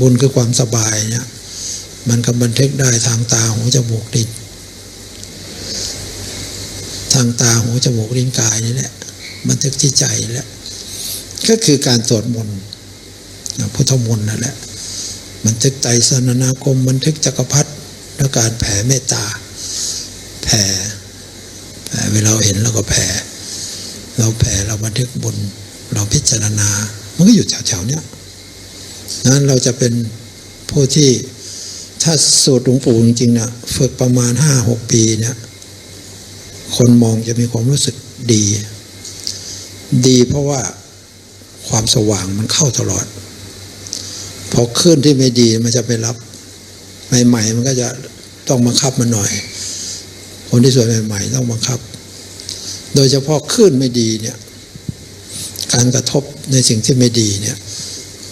บุญคือความสบายเนี่ยมันก็บันทึกได้ทางตาหูจมูกลิ้นทางตาหูจมูกลิ้นกายนี่แหละบันทึกที่ใจแหละก็คือการสวดมนต์พุทธมนต์นั่นแหละบันทึกไตรสนนาคมบันทึกจักรพรรดิและการแผ่เมตตา แผ่แผ่เวลาเห็นเราก็แผ่เราแผ่เราบันทึกบุญเราพิจารณา มันก็อยู่แถวๆเนี้ย นั้นเราจะเป็นผู้ที่ถ้าสูตรหลวงปู่จริงๆนี่ยฝึกประมาณห้าหกปีเนี่ยคนมองจะมีความรู้สึกดี ดีเพราะว่าความสว่างมันเข้าตลอดพอขึ้นที่ไม่ดีมันจะไปรับใหม่ ๆ มันก็จะต้องบังคับมันหน่อย คนที่สวยใหม่ ๆ ต้องบังคับ โดยเฉพาะขึ้นไม่ดีเนี่ย การกระทบในสิ่งที่ไม่ดีเนี่ย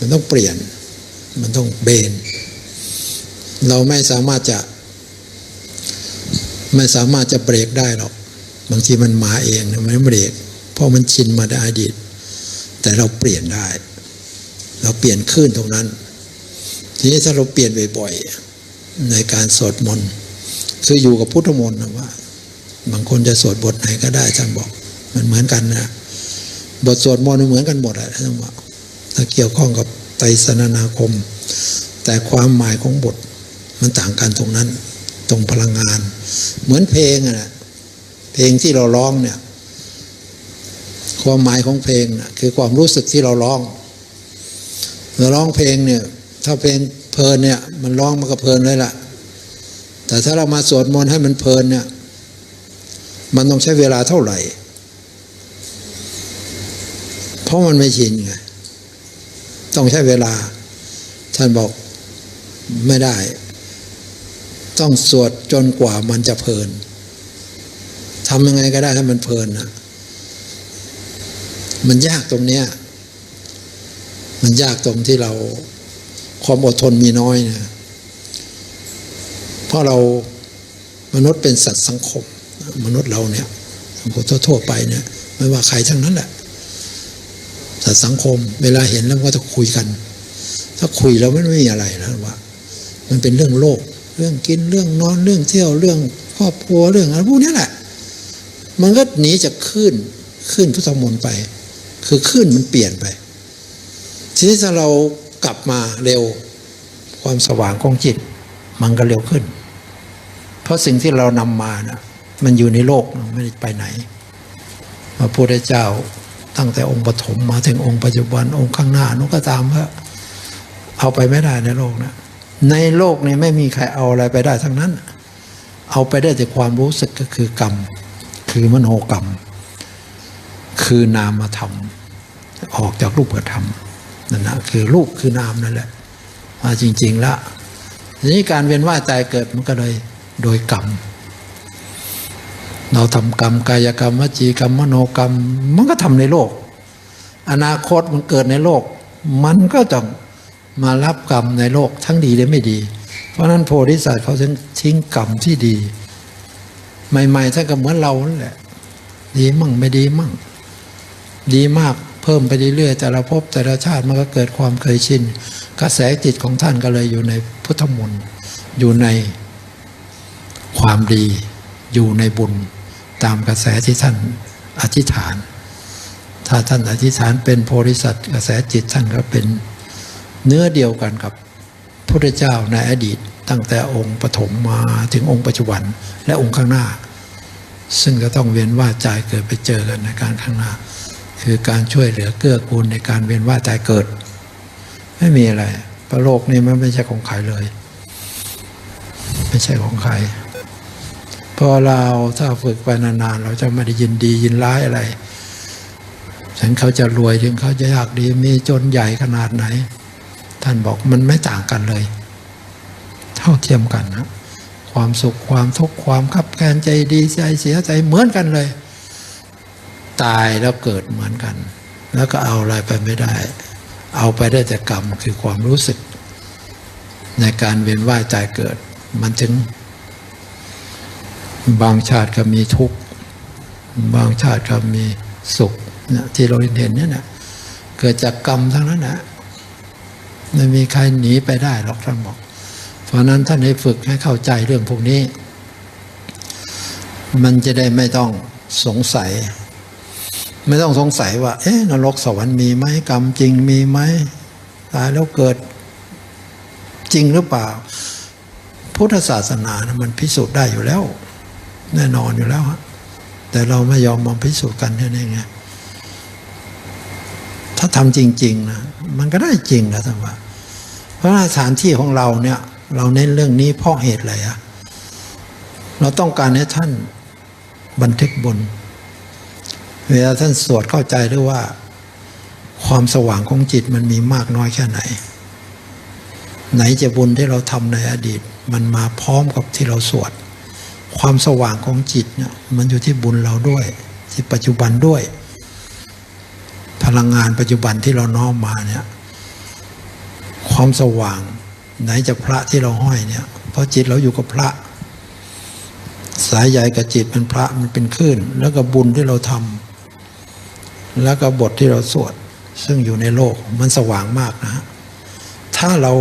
มันต้องเปลี่ยน มันต้องเบน เราไม่สามารถจะ ไม่สามารถจะเบรกได้หรอก บางทีมันมาเองมันไม่เบรก เพราะมันชินมาได้อดีต แต่เราเปลี่ยนได้ เราเปลี่ยนขึ้นตรงนั้น ทีนี้ถ้าเราเปลี่ยนบ่อยๆ ในการสวดมนต์ คืออยู่กับพุทธมนต์นะว่า บางคนจะสวดบทไหนก็ได้ท่านบอก มันเหมือนกันนะบทสวดมนต์เหมือนกันหมดอะท่านบอกถ้าเกี่ยวข้องกับ ไตรสนนาคม แต่ความหมายของบทมันต่างกันตรงนั้น ตรงพลังงาน เหมือนเพลงอะนะเพลงที่เราร้องเนี่ย ความหมายของเพลงนะคือความรู้สึกที่เราร้องเราร้องเพลงเนี่ย ถ้าเพลงเพลินเนี่ย มันร้องมันก็เพลินเลยล่ะ แต่ถ้าเรามาสวดมนต์ให้มันเพลินเนี่ย มันต้องใช้เวลาเท่าไหร่ เพราะมันไม่ชินไง ต้องใช้เวลา ท่านบอกไม่ได้ ต้องสวดจนกว่ามันจะเพลินทำยังไงก็ได้ให้มันเพลินนะมันยากตรงเนี้ย มันยากตรงที่เราความอดทนมีน้อยเนะเพราะเรามนุษย์เป็นสัตว์สังคม มนุษย์เราเนี่ยสังคมทั่วๆไปเนี่ยไม่ว่าใครทั้งนั้นแหละ สัตว์สังคม เวลาเห็นแล้วก็จะคุยกัน ถ้าคุยแล้วมันไม่มีอะไรนะว่า มันเป็นเรื่องโลก เรื่องกินเรื่องนอนเรื่องเที่ยวเรื่องครอบครัวเรื่องอะไรพวกนี้แหละ มันก็หนีจากขึ้นขึ้นพุทธมนต์ไป คือขึ้นมันเปลี่ยนไป ทีนี้ถ้าเรากลับมาเร็วความสว่างของจิต มันก็เร็วขึ้น เพราะสิ่งที่เรานำมานะมันอยู่ในโลกไม่ได้ไปไหน พระพุทธเจ้า ตั้งแต่องค์ปฐมมาถึงองค์ปัจจุบันองค์ข้างหน้านุก็ตามว่าเอาไปไม่ได้ในโลกนะในโลกนี้ไม่มีใครเอาอะไรไปได้ทั้งนั้น เอาไปได้แต่ความรู้สึกก็คือกรรม คือมโนกรรม คือนามธรรม ออกจากรูปธรรมนั่นนะคือรูปคือนามนั่นแหละมาจริงๆแล้วทีนี้การเวียนว่ายตายเกิดมันก็เลยโดยกรรม เราทำกรรมกายกรรมวจีกรรมมโนกรรม มันก็ทำในโลก อนาคตมันเกิดในโลก มันก็ต้องมารับกรรมในโลกทั้งดีและไม่ดี เพราะนั้นโพธิสัตว์เขาถึงทิ้งกรรมที่ดี ใหม่ๆท่านก็เหมือนเรานั่นแหละ ดีมั่งไม่ดีมั่ง ดีมากเพิ่มไปเรื่อยๆแต่ละภพแต่ละชาติมันก็เกิดความเคยชินกระแสจิตของท่านก็เลยอยู่ในพุทธมนต์อยู่ในความดีอยู่ในบุญ ตามกระแสที่ท่านอธิษฐาน ถ้าท่านอธิษฐานเป็นโพธิสัตว์กระแสจิตท่านก็เป็นเนื้อเดียวกันกับพระเจ้าในอดีต ตั้งแต่องค์ปฐมมาถึงองค์ปัจจุบันและองค์ข้างหน้า ซึ่งจะต้องเวียนว่ายตายเกิดไปเจอกันในการข้างหน้า คือการช่วยเหลือเกื้อกูลในการเวียนว่ายตายเกิด ไม่มีอะไรประโลกนี้มันไม่ใช่ของใครเลย ไม่ใช่ของใคร พอเราถ้าฝึกไปนานๆเราจะไม่ได้ยินดียินร้ายอะไร ถึงเขาจะรวยถึงเขาจะยากดีมีจนใหญ่ขนาดไหน ท่านบอกมันไม่ต่างกันเลย เท่าเทียมกันนะความสุขความทุกข์ความขับแค้นใจดีใจเสียใจเหมือนกันเลย ตายแล้วเกิดเหมือนกัน แล้วก็เอาอะไรไปไม่ได้ เอาไปได้แต่กรรมคือความรู้สึก ในการเวียนว่ายตายเกิด มันถึง บางชาติก็มีทุกข์บางชาติก็มีสุขนะที่เราเห็นเนี่ยนะเกิดจากกรรมทั้งนั้นนะไม่มีใครหนีไปได้หรอกท่านบอก เพราะนั้นท่านให้ฝึกให้เข้าใจเรื่องพวกนี้ มันจะได้ไม่ต้องสงสัย ไม่ต้องสงสัยว่า เอ๊ะนรกสวรรค์มีไหมกรรมจริงมีไหมตายแล้วเกิดจริงหรือเปล่า พุทธศาสนานะมันพิสูจน์ได้อยู่แล้ว แน่นอนอยู่แล้วฮะแต่เราไม่ยอมมองพิสูจน์กันแค่นี้ไงถ้าทำจริง ๆ นะ มันก็ได้จริงนะท่านว่า เพราะสถานที่ของเราเนี่ย เราเน้นเรื่องนี้เพราะเหตุอะไรอะเราต้องการให้ท่านบันทึกบน เวลาท่านสวดเข้าใจด้วยว่า ความสว่างของจิตมันมีมากน้อยแค่ไหน ไหนจะบุญที่เราทำในอดีต มันมาพร้อมกับที่เราสวด ความสว่างของจิตเนี่ยมันอยู่ที่บุญเราด้วย ที่ปัจจุบันด้วย พลังงานปัจจุบันที่เราน้อมมาเนี่ยความสว่างไหนจะพระที่เราห้อยเนี่ยเพราะจิตเราอยู่กับพระ สายใยกับจิตเป็นพระมันเป็นคลื่น แล้วก็บุญที่เราทำแล้วก็บทที่เราสวด ซึ่งอยู่ในโลกมันสว่างมากนะฮะถ้าเรา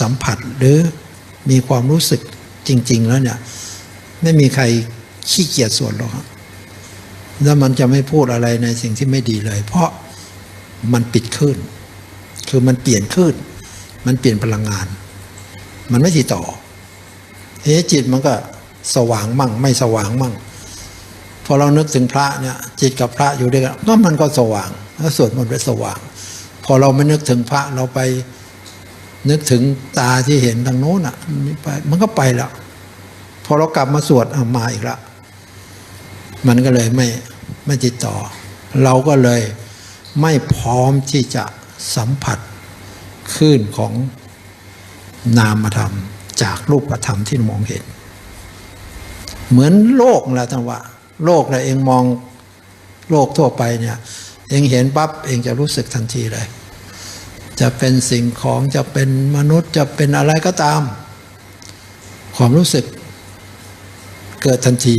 สัมผัสหรือมีความรู้สึกจริง ๆ แล้วเนี่ย ไม่มีใครขี้เกียจสวดหรอกแล้วมันจะไม่พูดอะไรในสิ่งที่ไม่ดีเลย เพราะมันปิดคลื่นคือมันเปลี่ยนคลื่นมันเปลี่ยนพลังงาน มันไม่ติดต่อเฮ้จิตมันก็สว่างมั่ง ไม่สว่างมั่งพอเรานึกถึงพระเนี่ยจิตกับพระอยู่ด้วยกันก็มันก็สว่างแล้วสวดมนต์ไปสว่าง พอเราไม่นึกถึงพระเราไปนึกถึงตาที่เห็นทางโน้นอะมันก็ไปแล้ว พอเรากลับมาสวดอะมาอีกละมันก็เลยไม่ไม่ติดต่อ เราก็เลยไม่พร้อมที่จะสัมผัสคลื่นของนามธรรม จากรูปธรรมที่มองเห็น เหมือนโลกแหละท่านว่า โลกนะเองมองโลกทั่วไปเนี่ยเองเห็นปั๊บเองจะรู้สึกทันทีเลย จะเป็นสิ่งของจะเป็นมนุษย์จะเป็นอะไรก็ตาม ความรู้สึก เกิดทันที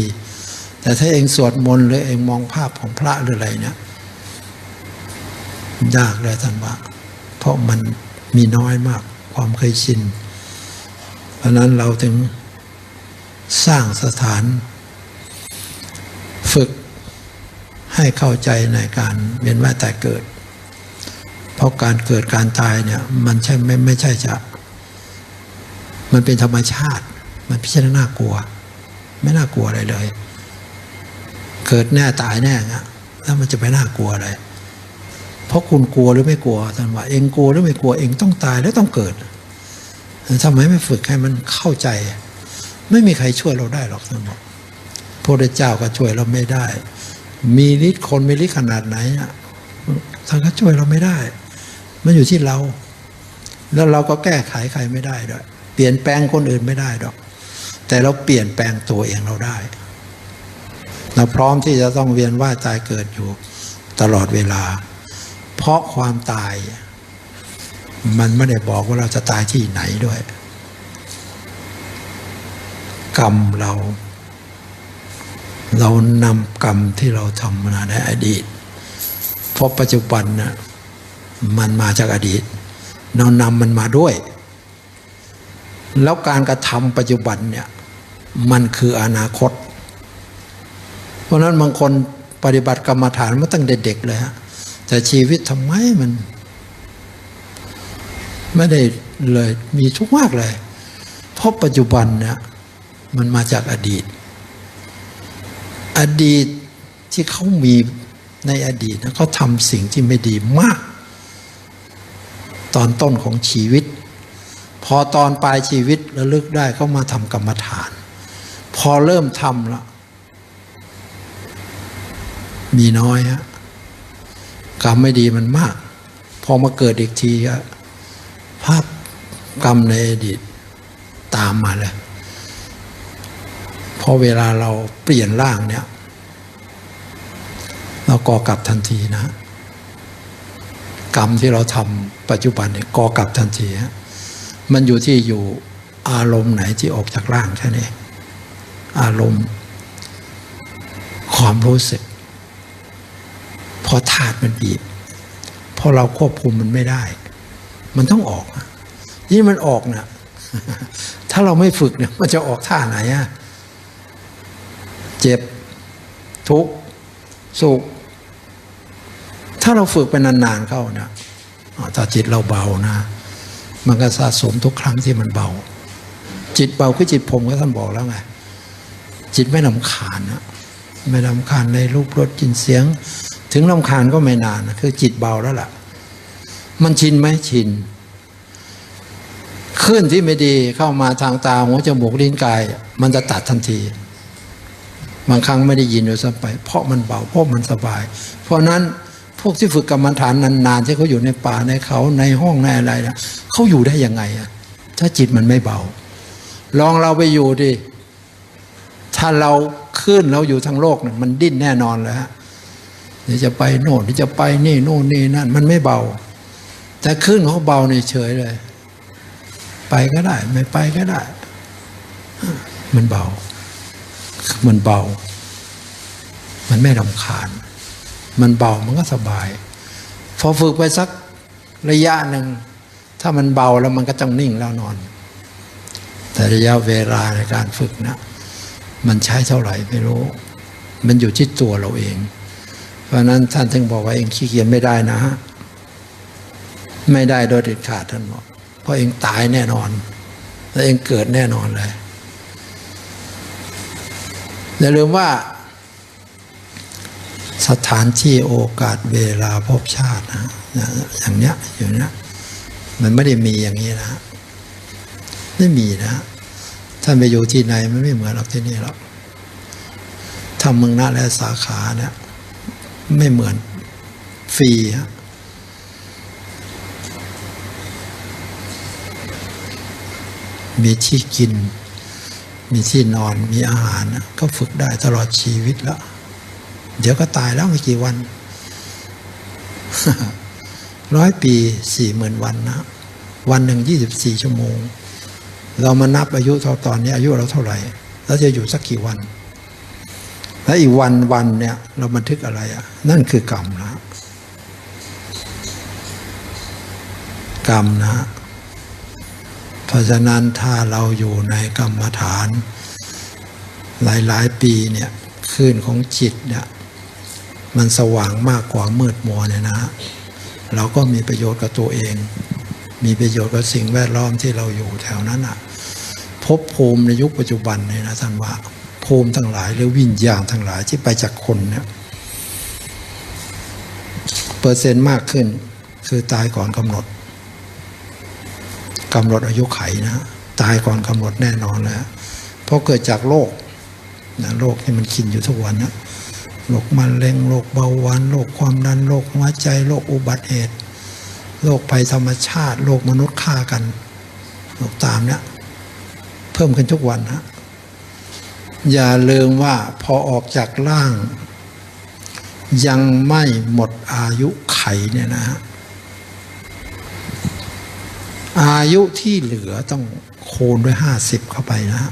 แต่ถ้าเองสวดมนต์หรือเองมองภาพของพระหรืออะไรเนี่ยยากเลยท่านว่า เพราะมันมีน้อยมากความเคยชิน เพราะนั้นเราถึงสร้างสถาน ฝึกให้เข้าใจในการเวียนว่ายตายเกิด เพราะการเกิดการตายเนี่ยมันใช่ไม่ไม่ใช่จะ มันเป็นธรรมชาติ มันพิจารณากลัว ไม่น่ากลัวอะไรเลย เกิดแน่ตายแน่เงี้ยแล้วมันจะไปน่ากลัวอะไร เพราะคุณกลัวหรือไม่กลัวท่านว่า เองกลัวหรือไม่กลัวเองต้องตายแล้วต้องเกิดทำไมไม่ฝึกให้มันเข้าใจ ไม่มีใครช่วยเราได้หรอกท่านบอกพระเจ้าก็ช่วยเราไม่ได้ มีฤทธิ์คนมีฤทธิ์ขนาดไหนท่านก็ช่วยเราไม่ได้ มันอยู่ที่เรา แล้วเราก็แก้ไขใครไม่ได้ด้วย เปลี่ยนแปลงคนอื่นไม่ได้ดอก แต่เราเปลี่ยนแปลงตัวเองเราได้ เราพร้อมที่จะต้องเวียนว่ายตายเกิดอยู่ตลอดเวลา เพราะความตาย มันไม่ได้บอกว่าเราจะตายที่ไหนด้วย กรรมเรา เรานำกรรมที่เราทำมาในอดีตเพราะปัจจุบันนะมันมาจากอดีต เรานำมันมาด้วย แล้วการกระทำปัจจุบันเนี่ย มันคืออนาคต เพราะนั้นบางคนปฏิบัติกรรมฐานมาตั้งเด็กๆเลยฮะแต่ชีวิตทำไมมัน ไม่ได้เลยมีทุกข์มากเลย เพราะปัจจุบันเนี่ยมันมาจากอดีต อดีตที่เขามีในอดีตนะเขาทำสิ่งที่ไม่ดีมาก ตอนต้นของชีวิต พอตอนปลายชีวิตระลึกได้เขามาทำกรรมฐาน พอเริ่มทำแล้วมีน้อยฮะกรรมไม่ดีมันมาก พอมาเกิดอีกทีก็ภาพกรรมในอดีตตามมาเลยพอเวลาเราเปลี่ยนร่างเนี่ย เราก่อกลับทันทีนะ กรรมที่เราทำปัจจุบันเนี่ยก่อกลับทันทีฮะมันอยู่ที่อยู่อารมณ์ไหนที่ออกจากร่างแค่นี้ อารมณ์ ความรู้สึก พอธาตุมันบีบพอเราควบคุมมันไม่ได้ มันต้องออกนี่มันออกนะถ้าเราไม่ฝึกเนี่ย มันจะออกท่าไหนอะเจ็บ ทุกข์สุข ถ้าเราฝึกไปนานๆเข้านะถ้าจิตเราเบานะ มันก็สะสมทุกครั้งที่มันเบา จิตเบาคือจิตผมก็ท่านบอกแล้วไง จิตไม่ลำคาญนะไม่ลำคาญในรูปรสกลินเสียง ถึงลำคาญก็ไม่นานนะคือจิตเบาแล้วล่ะ มันชินไหมชินคลื่นที่ไม่ดีเข้ามาทางตาหูจมูกลิ้นกาย มันจะตัดทันที บางครั้งไม่ได้ยินด้วยซ้ำไป เพราะมันเบาเพราะมันสบาย เพราะนั้นพวกที่ฝึกกรรมฐานนานๆที่เขาอยู่ในป่าในเขาในห้องในอะไรนะเขาอยู่ได้ยังไงอะถ้าจิตมันไม่เบา ลองเราไปอยู่ดิ ถ้าเราขึ้นเราอยู่ทั้งโลกเนี่ยมันดิ้นแน่นอนเลยฮะเดี๋ยวจะไปโน่นเดี๋ยวจะไปนี่โน่นนี่นั่น มันไม่เบา แต่ขึ้นเขาเบาในเฉยเลย ไปก็ได้ ไม่ไปก็ได้ มันเบา มันเบา มันไม่รำคาญ มันเบามันก็สบาย พอฝึกไปสักระยะหนึ่ง ถ้ามันเบาแล้วมันก็ต้องนิ่งแล้วนอน แต่ระยะเวลาในการฝึกนะ มันใช้เท่าไหร่ไม่รู้ มันอยู่ที่ตัวเราเอง เพราะนั้นท่านถึงบอกว่าเองขี้เกียจไม่ได้นะฮะไม่ได้โดยเด็ดขาดท่านบอกเพราะเองตายแน่นอน แล้วเองเกิดแน่นอนเลยอย่าลืมว่า สถานที่โอกาสเวลาพบชาตินะอย่างเนี้ยอยู่เนี้ยมันไม่ได้มีอย่างนี้นะไม่มีนะ ท่านไปอยู่ที่ไหนมันไม่เหมือนเราที่นี่หรอกทำเมืองนาและสาขาเนี่ยไม่เหมือนฟรีฮะมีที่กิน มีที่นอนมีอาหารก็ฝึกได้ตลอดชีวิตแล้ว เดี๋ยวก็ตายแล้วไม่กี่วันร้อยปีสี่หมื่นวันนะ วันหนึ่งยี่สิบสี่ชั่วโมง เรามานับอายุเท่าตอนนี้อายุเราเท่าไหร่แล้วจะอยู่สักกี่วัน แล้วอีกวันวันเนี่ยเราบันทึกอะไรอะ นั่นคือกรรมนะกรรมนะเพราะฉะนั้นถ้าเราอยู่ในกรรมฐาน หลาย ๆ ปีเนี่ยคลื่นของจิตเนี่ยมันสว่างมากกว่ามืดมัวเนี่ยนะเราก็มีประโยชน์กับตัวเอง มีประโยชน์กับสิ่งแวดล้อมที่เราอยู่แถวนั้นอะ พบภูมิในยุคปัจจุบันเนี่ยนะท่านว่าภูมิทั้งหลายหรือวิญญาณทั้งหลายที่ไปจากคนเนี่ยเปอร์เซ็นต์มากขึ้น คือตายก่อนกำหนดกำหนดอายุไขนะตายก่อนกำหนดแน่นอนแล้วเพราะเกิดจากโรคนะโรคที่มันกินอยู่ทุกวันนะโรคมะเร็งโรคเบาหวานโรคความดันโรคหัวใจโรคอุบัติเหตุโรคภัยธรรมชาติโรคมนุษย์ฆ่ากันโรคตามเนี่ย เพิ่มขึ้นทุกวันฮะอย่าลืมว่าพอออกจากร่าง ยังไม่หมดอายุไขเนี่ยนะฮะอายุที่เหลือต้องคูณด้วยห้าสิบเข้าไปนะฮะ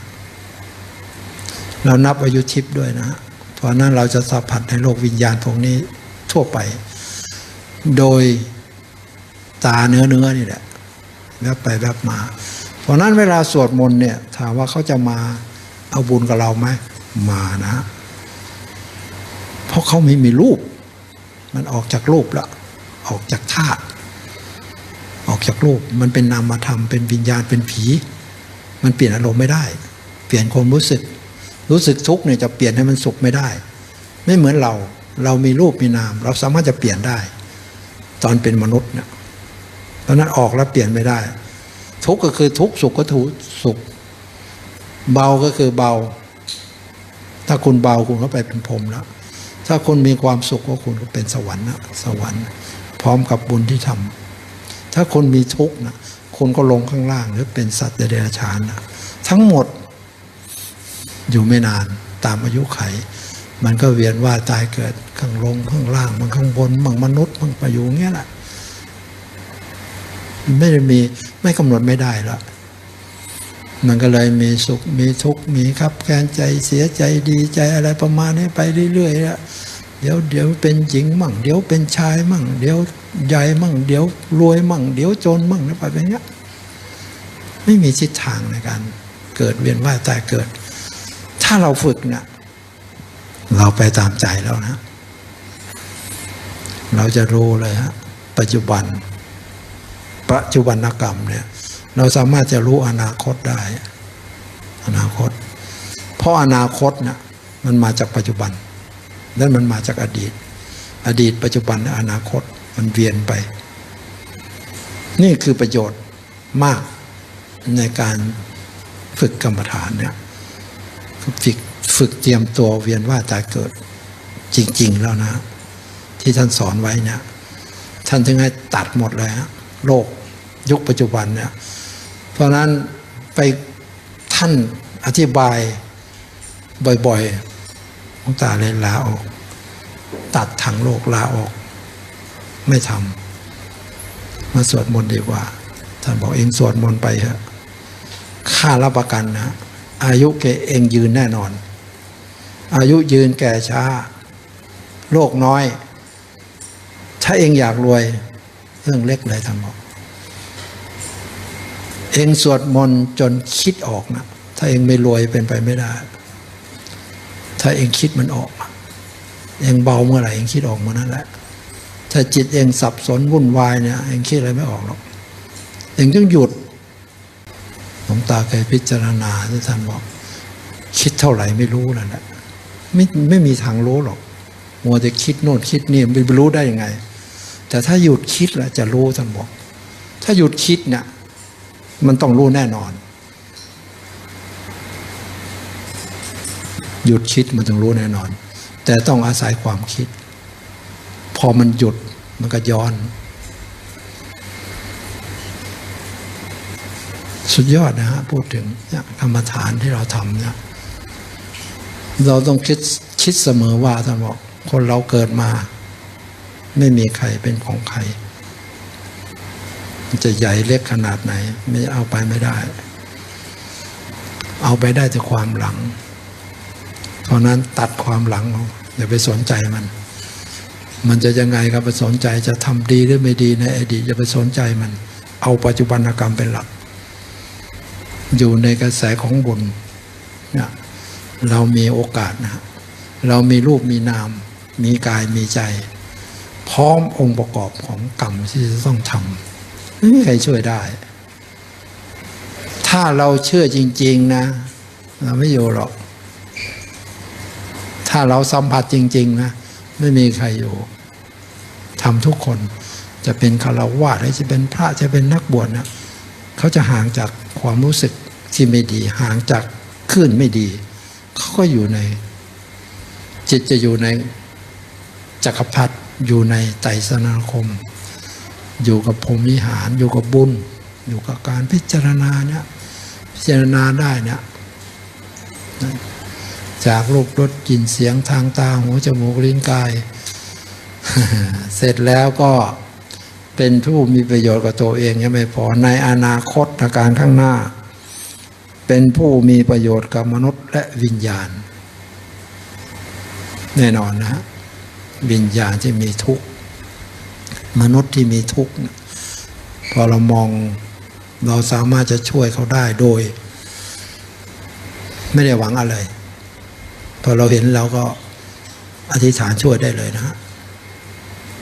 เรานับอายุชิปด้วยนะฮะเพราะนั้นเราจะสัมผัสในโลกวิญญาณพวกนี้ทั่วไป โดยตาเนื้อเนื้อนี่แหละแวบไปแวบมา เพราะนั้นเวลาสวดมนต์เนี่ยถามว่าเขาจะมาเอาบุญกับเราไหมมานะ เพราะเขาไม่มีรูป มันออกจากรูปแล้วออกจากธาตุออกจากรูปมันเป็นนามธรรมเป็นวิญญาณเป็นผี มันเปลี่ยนอารมณ์ไม่ได้ เปลี่ยนความรู้สึก รู้สึกทุกข์เนี่ยจะเปลี่ยนให้มันสุขไม่ได้ ไม่เหมือนเราเรามีรูปมีนาม เราสามารถจะเปลี่ยนได้ ตอนเป็นมนุษย์เนี่ยตอนนั้นออกแล้วเปลี่ยนไม่ได้ ทุกข์ก็คือทุกข์สุขก็ทุกข์สุข เบาก็คือเบา ถ้าคุณเบาคุณก็ไปเป็นพรมแล้วถ้าคุณมีความสุขก็คุณก็เป็นสวรรค์นะสวรรค์ พร้อมกับบุญที่ทำถ้าคุณมีทุกข์นะคุณก็ลงข้างล่างหรือเป็นสัตว์เดรัจฉานนะทั้งหมดอยู่ไม่นานตามอายุไข มันก็เวียนว่าตายเกิดข้างลงข้างล่างมันข้างบนมันมนุษย์มันไปอยู่เงี้ยแหละ ไม่ได้มีไม่กำหนดไม่ได้ล้วมันก็เลยมีสุขมีทุกข์มีครับแค้นใจเสียใจดีใจอะไรประมาณนี้ไปเรื่อยๆแล้วเดี๋ยวเดี๋ยวเป็นหญิงมั่ง เดี๋ยวเป็นชายมั่ง เดี๋ยวใหญ่มั่ง เดี๋ยวรวยมั่ง เดี๋ยวจนมั่งแล้วไปแบบเนี้ยไม่มีทิศทางในการเกิดเวียนว่ายตายเกิด ถ้าเราฝึกเนี่ยเราไปตามใจแล้วนะ เราจะรู้เลยฮะปัจจุบัน ปัจจุบันกรรมเนี่ยเราสามารถจะรู้อนาคตได้ อนาคต เพราะอนาคตเนี่ยมันมาจากปัจจุบันและมันมาจากอดีต อดีตปัจจุบันอนาคตมันเวียนไป นี่คือประโยชน์มากในการฝึกกรรมฐานเนี่ยฝึกฝึกเตรียมตัวเวียนว่าตายเกิดจริง ๆ แล้วนะ ที่ท่านสอนไว้เนี่ยท่านถึงให้ตัดหมดเลยฮะโลก ยุคปัจจุบันเนี่ยเพราะนั้นไปท่านอธิบายบ่อยๆหลวงตาเลยลาออก ตัดทางโลกลาออก ไม่ทำมาสวดมนต์ดีกว่า ท่านบอกเองสวดมนต์ไปเถอะค่ารับประกันนะอายุแกเองยืนแน่นอน อายุยืนแก่ช้าโลกน้อย ถ้าเองอยากรวย เรื่องเล็กเลยท่านบอก เองสวดมนต์จนคิดออกนะ ถ้าเองไม่รวยเป็นไปไม่ได้ ถ้าเองคิดมันออก เองเบาเมื่อไหร่เองคิดออกเมื่อนั้นแหละ ถ้าจิตเองสับสนวุ่นวายเนี่ยเองคิดอะไรไม่ออกหรอก เองต้องหยุดหลวงตาเคยพิจารณาที่ท่านบอก คิดเท่าไหร่ไม่รู้นั่นแหละไม่ไม่มีทางรู้หรอก มัวแต่คิดโน่นคิดนี่ไม่รู้ได้ยังไง แต่ถ้าหยุดคิดแล้วจะรู้ท่านบอก ถ้าหยุดคิดเนี่ย มันต้องรู้แน่นอน หยุดคิดมันต้องรู้แน่นอน แต่ต้องอาศัยความคิด พอมันหยุดมันก็ย้อน สุดยอดนะฮะพูดถึงเนี่ยกรรมฐานที่เราทำเนี่ยเราต้องคิดคิดเสมอว่าท่านบอกคนเราเกิดมา ไม่มีใครเป็นของใคร จะใหญ่เล็กขนาดไหน ไม่เอาไปไม่ได้ เอาไปได้แต่ความหลัง เพราะนั้นตัดความหลังอย่าไปสนใจมัน มันจะยังไงครับไปสนใจจะทำดีหรือไม่ดีในอดีตอย่าไปสนใจมัน เอาปัจจุบันกรรมเป็นหลัก อยู่ในกระแสของบุญเนี่ยเรามีโอกาสนะเรามีรูปมีนาม มีกายมีใจ พร้อมองค์ประกอบของกรรมที่จะต้องทำ ไม่มีใครช่วยได้ ถ้าเราเชื่อจริง ๆ นะเราไม่อยู่หรอก ถ้าเราสัมผัสจริง ๆ นะ ไม่มีใครอยู่ทำทุกคนจะเป็นคารวะหรือจะเป็นพระจะเป็นนักบวชนะเขาจะห่างจากความรู้สึกที่ไม่ดี ห่างจากคลื่นไม่ดี เขาก็อยู่ใน จิตจะอยู่ในจักรพรรดิอยู่ในไตรสนาคม อยู่กับพรหมวิหารอยู่กับบุญ อยู่กับการพิจารณาเนี่ยพิจารณาได้เนี่ยจากรูปรสกลิ่นเสียงทางตาหูจมูกลิ้นกาย เสร็จแล้วก็เป็นผู้มีประโยชน์กับตัวเองยังไม่พอในอนาคตาการข้างหน้า เป็นผู้มีประโยชน์กับมนุษย์และวิญญาณ แน่นอนนะฮะวิญญาณที่มีทุกข์ มนุษย์ที่มีทุกข์พอเรามองเราสามารถจะช่วยเขาได้โดย ไม่ได้หวังอะไร พอเราเห็นเราก็อธิษฐานช่วยได้เลยนะฮะ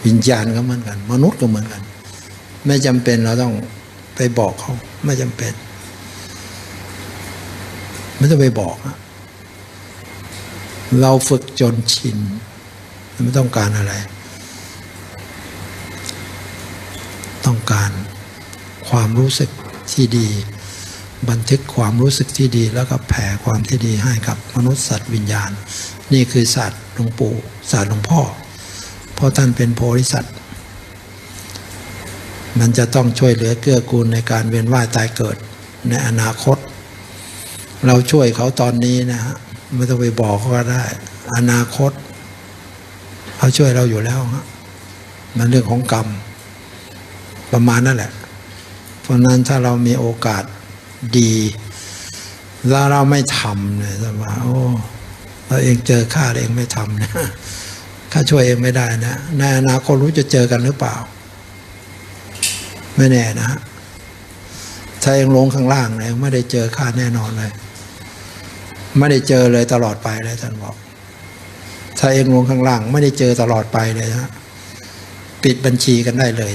วิญญาณก็เหมือนกัน มนุษย์ก็เหมือนกัน ไม่จำเป็นเราต้องไปบอกเขา ไม่จำเป็น ไม่ต้องไปบอก เราฝึกจนชินไม่ต้องการอะไร ต้องการ ความรู้สึกที่ดี บันทึกความรู้สึกที่ดี แล้วก็แผ่ความที่ดีให้กับมนุษย์สัตว์วิญญาณ นี่คือศาสตร์หลวงปู่ศาสตร์หลวงพ่อ เพราะท่านเป็นโพธิสัตว์มันจะต้องช่วยเหลือเกื้อกูลในการเวียนว่ายตายเกิดในอนาคต เราช่วยเขาตอนนี้นะฮะไม่ต้องไปบอกเขาก็ได้ อนาคตเขาช่วยเราอยู่แล้วฮะมันเรื่องของกรรม ประมาณนั่นแหละ เพราะนั้นถ้าเรามีโอกาสดีแล้วเราไม่ทำเนี่ยจะว่าโอ้เราเองเจอข้าเองไม่ทำเนี่ยข้าช่วยเองไม่ได้นะในอนาคตรู้จะเจอกันหรือเปล่า ไม่แน่นะฮะถ้าเองลงข้างล่างเนี่ยไม่ได้เจอข้าแน่นอนเลย ไม่ได้เจอเลยตลอดไปเลยท่านบอก ถ้าเองลงข้างล่าง ไม่ได้เจอตลอดไปเลยนะปิดบัญชีกันได้เลย